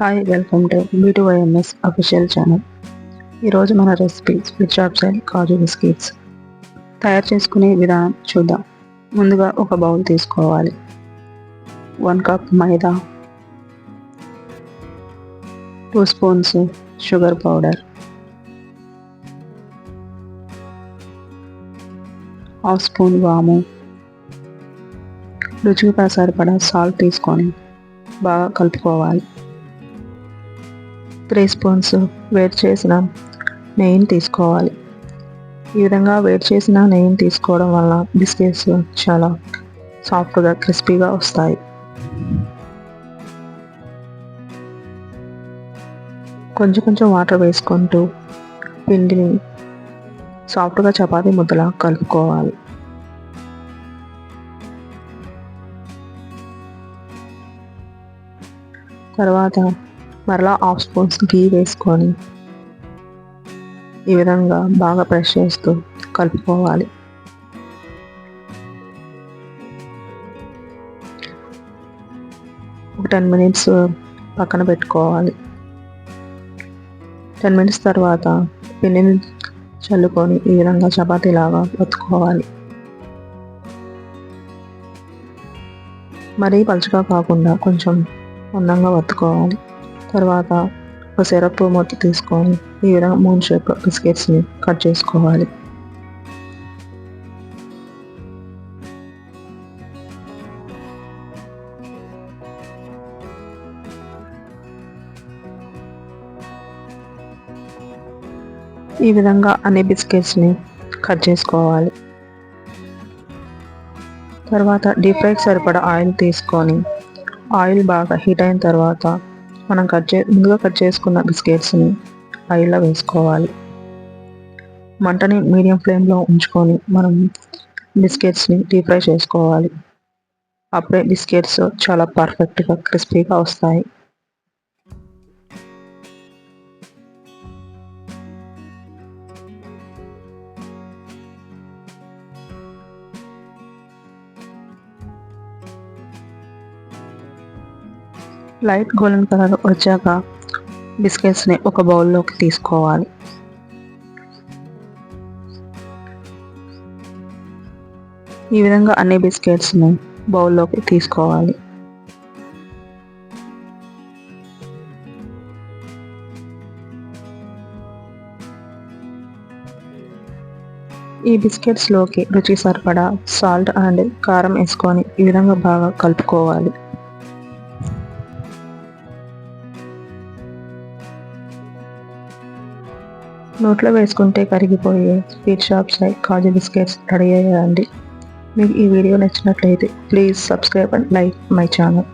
Hi welcome to B two Y M S official channel ఈరోజు మన recipe sweet shop side kaju biscuits తయారు చేసుకునే విధానం చూద్దాం. ముందుగా ఒక బౌల్ తీసుకోవాలి. One cup maida. Two spoons sugar powder half spoon వాము. రుచికి సరిపడా సాల్ట్ తీసుకొని బాగా కలుపుకోవాలి. త్రీ స్పూన్స్ వేడి చేసిన నెయ్యిని తీసుకోవాలి. ఈ విధంగా వేడి చేసిన నెయ్యిని తీసుకోవడం వల్ల బిస్కెట్స్ చాలా సాఫ్ట్గా క్రిస్పీగా వస్తాయి. కొంచెం కొంచెం వాటర్ వేసుకుంటూ పిండిని సాఫ్ట్గా చపాతీ ముద్దలా కలుపుకోవాలి. తర్వాత మరలా హాఫ్ స్పూన్స్ గీ వేసుకొని ఈ విధంగా బాగా ప్రెష్ చేస్తూ కలుపుకోవాలి. ఒక టెన్ మినిట్స్ పక్కన పెట్టుకోవాలి. టెన్ మినిట్స్ తర్వాత పిండిని చల్లుకొని ఈ విధంగా చపాతీలాగా ఒత్తుకోవాలి. మరీ పలుచగా కాకుండా కొంచెం అందంగా వత్తుకోవాలి తర్వాత ఒక సిరప్ మొత్తం తీసుకొని ఈ విధంగా మూన్ షేప్ బిస్కెట్స్ని కట్ చేసుకోవాలి. ఈ విధంగా అన్ని బిస్కెట్స్ని కట్ చేసుకోవాలి. తర్వాత డీప్ ఫ్రైకి సరిపడా ఆయిల్ తీసుకొని ఆయిల్ బాగా హీట్ అయిన తర్వాత మనం కట్ చే ముందుగా కట్ చేసుకున్న బిస్కెట్స్ని ఆయిల్లో వేసుకోవాలి. మంటని మీడియం ఫ్లేమ్లో ఉంచుకొని మనం బిస్కెట్స్ని డీప్ ఫ్రై చేసుకోవాలి. అప్పుడే బిస్కెట్స్ చాలా పర్ఫెక్ట్గా క్రిస్పీగా వస్తాయి. లైట్ గోల్డెన్ కలర్ వచ్చాక బిస్కెట్స్ని ఒక బౌల్లోకి తీసుకోవాలి. ఈ విధంగా అన్ని బిస్కెట్స్ని బౌల్లోకి తీసుకోవాలి. ఈ బిస్కెట్స్లోకి రుచి సరిపడా సాల్ట్ అండ్ కారం వేసుకొని ఈ విధంగా బాగా కలుపుకోవాలి. నోట్లో వేసుకుంటే కరిగిపోయే sweet shops kaju biscuits ready అయ్యాయండి. మీకు ఈ వీడియో నచ్చినట్లయితే please subscribe and like my channel.